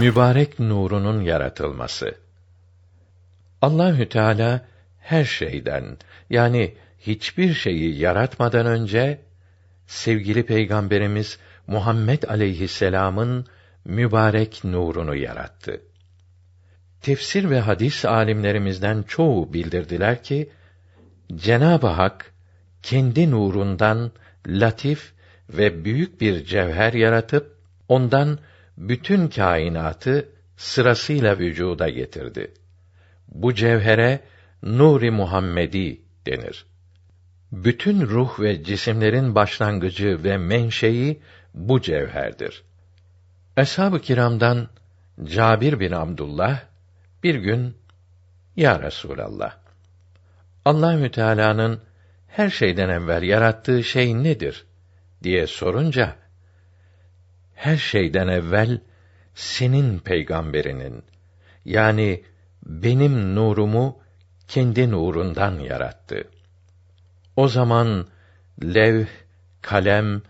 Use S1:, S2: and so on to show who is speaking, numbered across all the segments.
S1: mübarek nurunun yaratılması. Allahü Teala her şeyden yani hiçbir şeyi yaratmadan önce sevgili peygamberimiz Muhammed aleyhisselam'ın mübarek nurunu yarattı. Tefsir ve hadis alimlerimizden çoğu bildirdiler ki Cenab-ı Hak kendi nurundan latif ve büyük bir cevher yaratıp ondan bütün kainatı sırasıyla vücuda getirdi. Bu cevhere Nuri Muhammedi denir. Bütün ruh ve cisimlerin başlangıcı ve menşei bu cevherdir. Eshab-ı kiramdan Cabir bin Abdullah bir gün Ya Resulallah Allahü Teala'nın her şeyden evvel yarattığı şey nedir diye sorunca her şeyden evvel senin peygamberinin yani benim nurumu kendi nurundan yarattı. O zaman lev, kalem,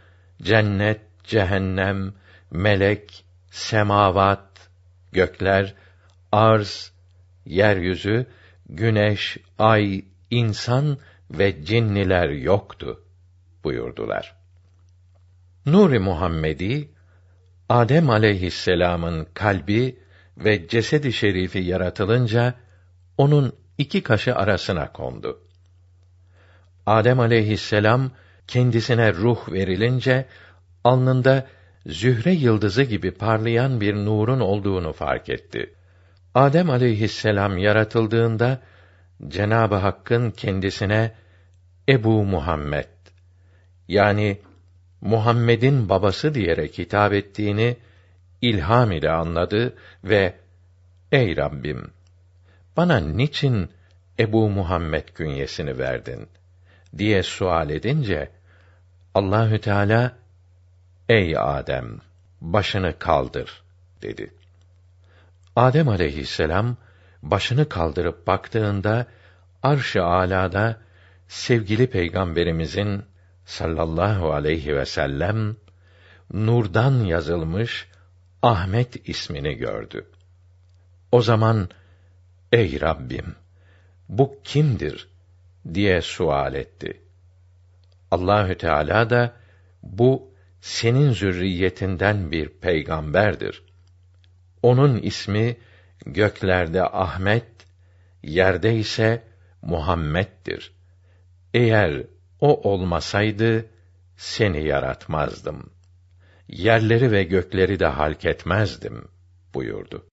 S1: cennet, cehennem, melek, semavat, gökler, arz, yeryüzü, güneş, ay, insan ve cinniler yoktu buyurdular. Nuri Muhammedi Adem aleyhisselam'ın kalbi ve cesedi şerifi yaratılınca onun iki kaşı arasına kondu. Adem aleyhisselam kendisine ruh verilince alnında zühre yıldızı gibi parlayan bir nurun olduğunu fark etti. Adem aleyhisselam yaratıldığında Cenabı Hakk'ın kendisine Ebu Muhammed yani Muhammed'in babası diyerek hitap ettiğini ilham ile anladı ve Ey Rabbim bana niçin Ebu Muhammed künyesini verdin diye sual edince Allahü Teala Ey Adem başını kaldır dedi. Adem aleyhisselam başını kaldırıp baktığında arş-ı alada sevgili peygamberimizin sallallahu aleyhi ve sellem nurdan yazılmış Ahmet ismini gördü. O zaman ey Rabbim bu kimdir diye sual etti. Allahü Teala da bu senin zürriyetinden bir peygamberdir. Onun ismi göklerde Ahmet, yerde ise Muhammed'dir. Eğer o olmasaydı seni yaratmazdım. Yerleri ve gökleri de halk etmezdim buyurdu.